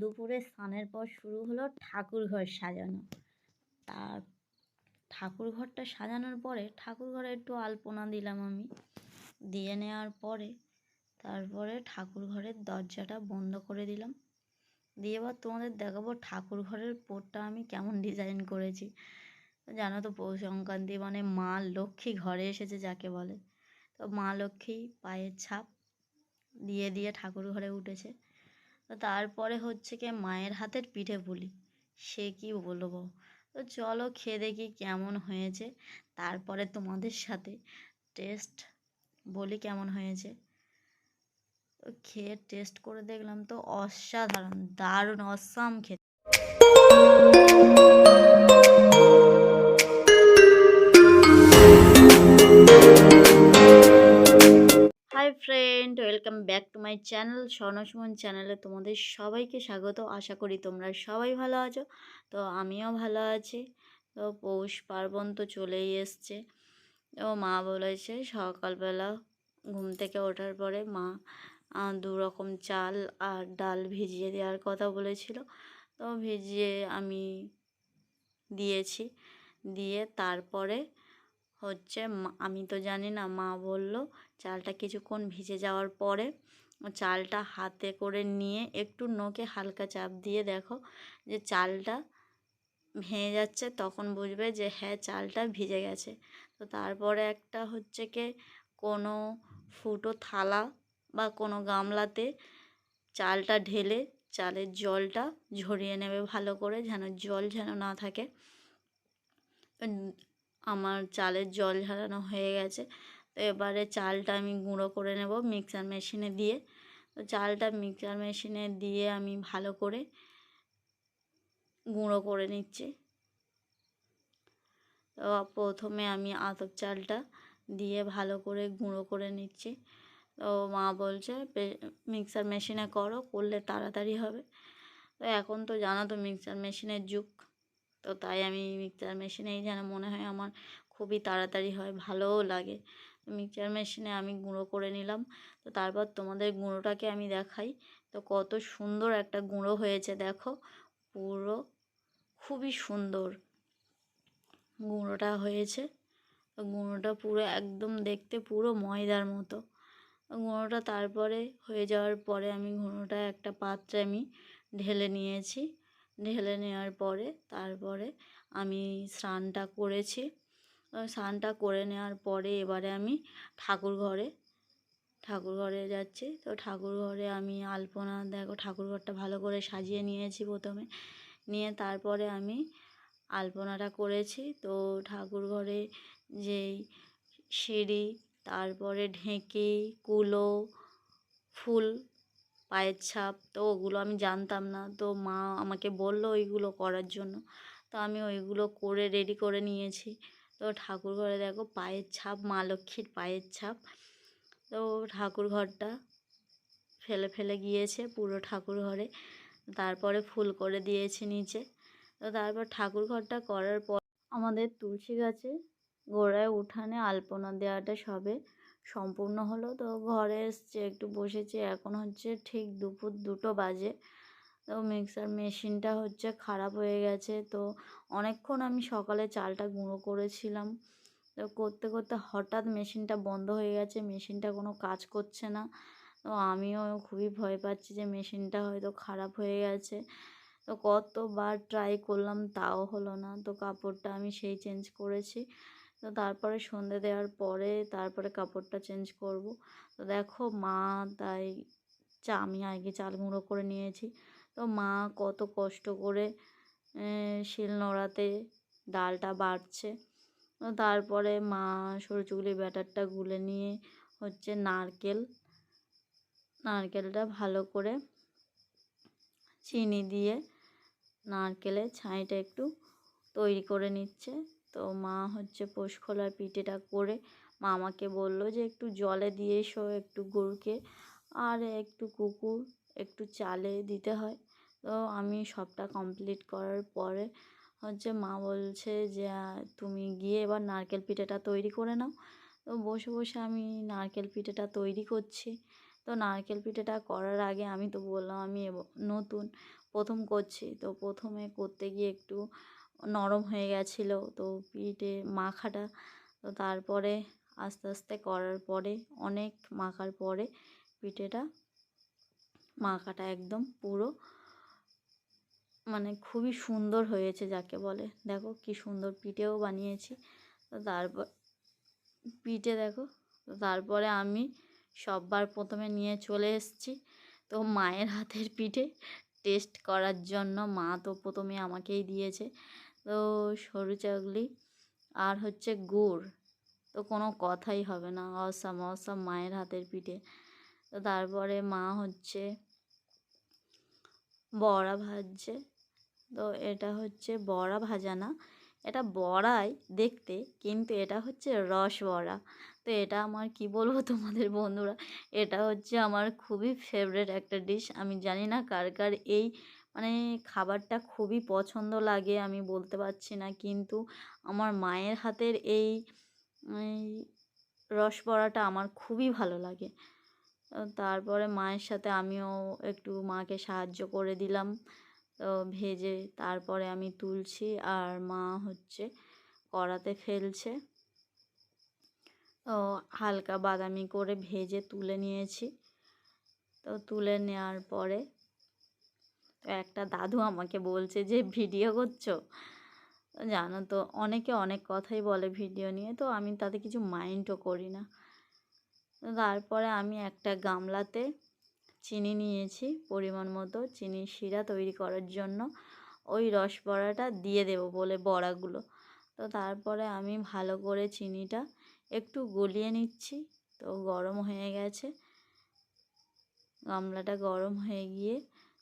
দুপুরে স্নানের পর শুরু হলো ঠাকুর ঘর সাজানো। তার ঠাকুর ঘরটা সাজানোর পরে ঠাকুর ঘরে একটু আলপনা দিলাম আমি। দিয়ে নেওয়ার পরে তারপরে ঠাকুর ঘরের দরজাটা বন্ধ করে দিলাম। দিয়ে এবার তোমাদের দেখাবো ঠাকুর ঘরের পোরটা আমি কেমন ডিজাইন করেছি। জানো তো পৌষ সংক্রান্তি মানে মা লক্ষ্মী ঘরে এসেছে যাকে বলে। তো মা লক্ষ্মী পায়ের ছাপ দিয়ে দিয়ে ঠাকুর ঘরে উঠেছে। তো তারপরে হচ্ছে কি মায়ের হাতের পিঠে পুলি। সে কি বলব? তো চলো খেয়ে দেখি কেমন হয়েছে। তারপরে তোমাদের সাথে টেস্ট বলি কেমন হয়েছে। খেয়ে টেস্ট করে দেখলাম তো অসাধারণ, দারুণ অসাম খেতে। Welcome back to my channel Swarnasuman চ্যানেলে তোমাদের সবাইকে স্বাগত। আশা করি তোমরা সবাই ভালো আছো। তো আমিও ভালো আছি। তো পৌষ পার্বণ তো চলেই এসছে। ও মা বলেছে সকালবেলা ঘুম থেকে ওঠার পরে মা দু রকম চাল আর ডাল ভিজিয়ে দেওয়ার কথা বলেছিল। তো ভিজিয়ে আমি দিয়েছি। দিয়ে তারপরে হচ্ছে আমি তো জানি না, মা বলল চালটা কিছুক্ষণ ভিজে যাওয়ার পরে চালটা হাতে করে নিয়ে একটু নোকে হালকা চাপ দিয়ে দেখো যে চালটা ভেঙে যাচ্ছে, তখন বুঝবে যে হ্যাঁ চালটা ভিজে গেছে। তো তারপরে একটা হচ্ছে কি কোনো ফুটো থালা বা কোনো গামলাতে চালটা ঢেলে চালের জলটা ঝরিয়ে নেবে ভালো করে, যেন জল যেন না থাকে। আমার চালের জল ঝরানো হয়ে গেছে। তো এবারে চালটা আমি গুঁড়ো করে নেব মিক্সার মেশিনে দিয়ে। তো চালটা মিক্সার মেশিনে দিয়ে আমি ভালো করে গুঁড়ো করে নিচ্ছি। তো প্রথমে আমি আতপ চালটা দিয়ে ভালো করে গুঁড়ো করে নিচ্ছি। তো মা বলছে মিক্সার মেশিনে করো, করলে তাড়াতাড়ি হবে। তো এখন তো জানো তো মিক্সার মেশিনের যুগ। তো তাই আমি মিক্সার মেশিনেই যেন মনে হয় আমার খুবই তাড়াতাড়ি হয়, ভালোও লাগে। মিক্সার মেশিনে আমি গুঁড়ো করে নিলাম। তো তারপর তোমাদের গুঁড়োটাকে আমি দেখাই। তো কত সুন্দর একটা গুঁড়ো হয়েছে দেখো, পুরো খুবই সুন্দর গুঁড়োটা হয়েছে। গুঁড়োটা পুরো একদম দেখতে পুরো ময়দার মতো। গুঁড়োটা তারপরে হয়ে যাওয়ার পরে আমি গুঁড়োটা একটা পাত্রে আমি ঢেলে নিয়েছি। ঢেলে নেওয়ার পরে তারপরে আমি স্নানটা করেছি। স্নানটা করে নেওয়ার পরে এবারে আমি ঠাকুর ঘরে ঠাকুর ঘরে যাচ্ছি। তো ঠাকুর ঘরে আমি আলপনা, দেখো ঠাকুর ঘরটা ভালো করে সাজিয়ে নিয়েছি প্রথমে। নিয়ে তারপরে আমি আলপনাটা করেছি। তো ঠাকুর ঘরে যেই সিঁড়ি, তারপরে ঢেঁকি, কুলো, ফুল পায়ের ছাপ, তো ওগুলো আমি জানতাম না। তো মা আমাকে বলল ওইগুলো করার জন্য। তো আমি ওইগুলো করে রেডি করে নিয়েছি। তো ঠাকুর ঘরে দেখো পায়ের ছাপ, মা লক্ষ্মীর পায়ের ছাপ। তো ঠাকুর ঘরটা ফেলে ফেলে গিয়েছে পুরো ঠাকুর ঘরে। তারপরে ফুল করে দিয়েছি নিচে। তো তারপর ঠাকুর ঘরটা করার পর আমাদের তুলসী গাছে গোড়ায় উঠানে আলপনা দেওয়াটা সবে সম্পূর্ণ হলো। তো ঘরে এসছে, একটু বসেছি। এখন হচ্ছে ঠিক দুপুর দুটো বাজে। তো মিক্সার মেশিনটা হচ্ছে খারাপ হয়ে গেছে। তো অনেকক্ষণ আমি সকালে চালটা গুঁড়ো করেছিলাম। তো করতে করতে হঠাৎ মেশিনটা বন্ধ হয়ে গেছে। মেশিনটা কোনো কাজ করছে না। তো আমিও খুবই ভয় পাচ্ছি যে মেশিনটা হয়তো খারাপ হয়ে গেছে। তো কতবার ট্রাই করলাম, তাও হলো না। তো কাপড়টা আমি সেই চেঞ্জ করেছি। তো তারপরে সন্ধে দেওয়ার পরে তারপরে কাপড়টা চেঞ্জ করব। তো দেখো মা তাই চা, আমি আগে চাল গুঁড়ো করে নিয়েছি। তো মা কত কষ্ট করে শিল নোড়াতে ডালটা বাড়ছে তো তারপরে মা সরচুগুলি ব্যাটারটা গুলে নিয়ে হচ্ছে নারকেল, নারকেলটা ভালো করে চিনি দিয়ে নারকেলের ছাইটা একটু তৈরি করে নিচ্ছে। তো মা হচ্ছে পোষ খোলার পিঠেটা করে মা আমাকে বলল যে একটু জলে দিয়ে এসো, একটু গরুকে আর একটু কুকুর, একটু চালে দিতে হয়। তো আমি সবটা কমপ্লিট করার পরে হচ্ছে মা বলছে যে তুমি গিয়ে এবার নারকেল পিঠেটা তৈরি করে নাও। তো বসে বসে আমি নারকেল পিঠেটা তৈরি করছি। তো নারকেল পিঠেটা করার আগে আমি তো বললাম আমি নতুন প্রথম করছি। তো প্রথমে করতে গিয়ে একটু নরম হয়ে গেছিল, তো পিঠে মাখাটা তো তারপরে আস্তে আস্তে করার পরে, অনেক মাখার পরে পিঠেটা মাখাটা একদম পুরো মানে খুবই সুন্দর হয়েছে যাকে বলে। দেখো কি সুন্দর পিঠেও বানিয়েছি। তো তারপর পিঠে দেখো, তো তারপরে আমি সববার প্রথমে নিয়ে চলে এসেছি। তো মায়ের হাতের পিঠে টেস্ট করার জন্য মা তো প্রথমে আমাকেই দিয়েছে। তো সরু চাগলি আর হচ্ছে গুড়। তো কোনো কথাই হবে না। অসাম অসাম মায়ের হাতের পিঠে। তো তারপরে মা হচ্ছে বড়া ভাজছে। তো এটা হচ্ছে বড়া ভাজা না। এটা বড়াই দেখতে, কিন্তু এটা হচ্ছে রস বড়া। তো এটা আমার কি বলব তোমাদের বন্ধুরা? এটা হচ্ছে আমার খুবই ফেভারেট একটা ডিশ আমি জানি না কার কার এই মানে খাবারটা খুবই পছন্দ লাগে, আমি বলতে পারছি না। কিন্তু আমার মায়ের হাতের এই রস বড়াটা আমার খুবই ভালো লাগে। তারপরে মায়ের সাথে আমিও একটু মাকে সাহায্য করে দিলাম। তো ভেজে তারপরে আমি তুলছি আর মা হচ্ছে কড়াতে ফেলছে। তো হালকা বাদামি করে ভেজে তুলে নিয়েছি। তো তুলে নেওয়ার পরে একটা দাদু আমাকে বলছে যে, ভিডিও করছ? জানো তো, অনেকে অনেক কথাই বলে ভিডিও নিয়ে, তো আমি তাতে কিছু মাইন্ডও করি না। তারপরে আমি একটা গামলাতে চিনি নিয়েছি পরিমাণ মতো, চিনির শিরা তৈরি করার জন্য। ওই রস বড়াটা দিয়ে দেবো বলে বড়াগুলো। তো তারপরে আমি ভালো করে চিনিটা একটু গলিয়ে নিচ্ছি। তো গরম হয়ে গেছে। গামলাটা গরম হয়ে গিয়ে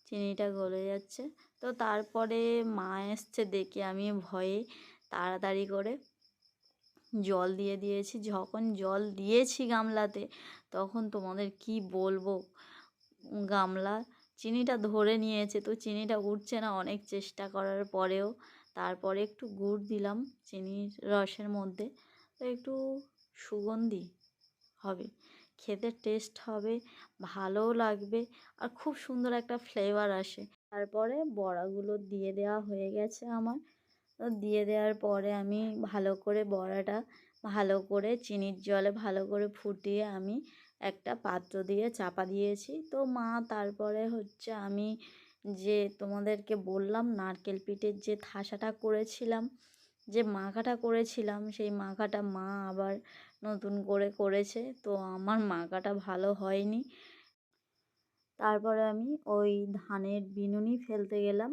চিনিটা গলে যাচ্ছে। তো তারপরে মা এসছে দেখে আমি ভয়ে তাড়াতাড়ি করে জল দিয়ে দিয়েছি। যখন জল দিয়েছি গামলাতে, তখন তোমাদের কি বলব? গামলা চিনিটা ধরে নিয়েছে, তো চিনিটা উঠছে না। অনেক চেষ্টা করার পরেও তারপরে একটু গুড় দিলাম চিনির রসের মধ্যে। তো একটু সুগন্ধি হবে। খেতে টেস্ট হবে, ভালোও লাগবে আর খুব সুন্দর একটা ফ্লেভার আসে। তারপরে বড়াগুলো দিয়ে দেওয়া হয়ে গেছে আমার। দিয়ে দেওয়ার পরে আমি ভালো করে বড়াটা ভালো করে চিনির জলে ভালো করে ফুটিয়ে আমি একটা পাত্র দিয়ে চাপা দিয়েছি। তো মা তারপরে হচ্ছে আমি যে তোমাদেরকে বললাম নারকেল পিঠের যে থাসাটা করেছিলাম, যে মাখাটা করেছিলাম, সেই মাখাটা মা আবার নতুন করে করেছে। তো আমার মাকাটা ভালো হয়নি। তারপরে আমি ওই ধানের বিনুনি ফেলতে গেলাম।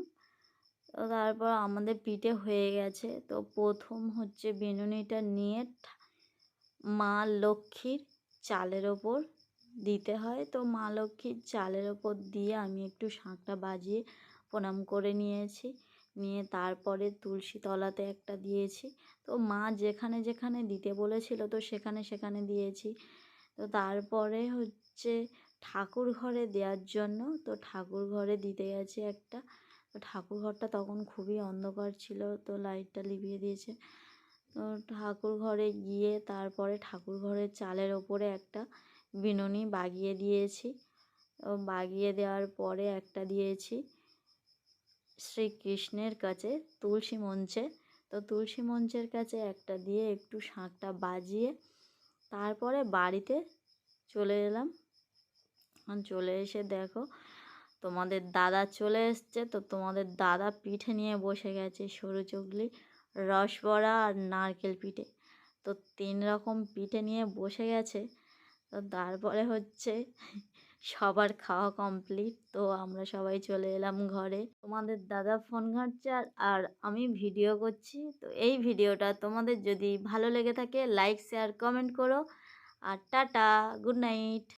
তো তারপর আমাদের পিঠে হয়ে গেছে। তো প্রথম হচ্ছে বিনুনিটা নিয়ে মা লক্ষ্মীর চালের ওপর দিতে হয়। তো মা লক্ষ্মীর চালের ওপর দিয়ে আমি একটু শাঁখটা বাজিয়ে প্রণাম করে নিয়েছি। নিয়ে তারপরে তুলসী তলাতে একটা দিয়েছি। তো মা যেখানে যেখানে দিতে বলেছিল তো সেখানে সেখানে দিয়েছি। তো তারপরে হচ্ছে ঠাকুর ঘরে দেওয়ার জন্য তো ঠাকুর ঘরে দিতে গেছে একটা। তো ঠাকুর ঘরটা তখন খুবই অন্ধকার ছিল তো লাইটটা লিভিয়ে দিয়েছে। তো ঠাকুর ঘরে গিয়ে তারপরে ঠাকুর ঘরের চালের ওপরে একটা বিনুনি বাগিয়ে দিয়েছি। বাগিয়ে দেওয়ার পরে একটা দিয়েছি। শ্রীকৃষ্ণের কাছে তুলসী মঞ্চে। তো তুলসী মঞ্চের কাছে একটা দিয়ে একটু শাঁখটা বাজিয়ে তারপরে বাড়িতে চলে এলাম। চলে এসে দেখো, তোমাদের দাদা চলে এসছে। তো তোমাদের দাদা পিঠে নিয়ে বসে গেছে সরু চুগলি রসবড়া আর নারকেল পিঠে। তো তিন রকম পিঠে নিয়ে বসে গেছে। তো তারপরে হচ্ছে সবার খাওয়া কমপ্লিট। তো আমরা সবাই চলে এলাম ঘরে। তোমাদের দাদা ফোন ঘাঁটছে আর আমি ভিডিও করছি। তো এই ভিডিওটা তোমাদের যদি ভালো লেগে থাকে লাইক শেয়ার কমেন্ট করো। আর টাটা গুড নাইট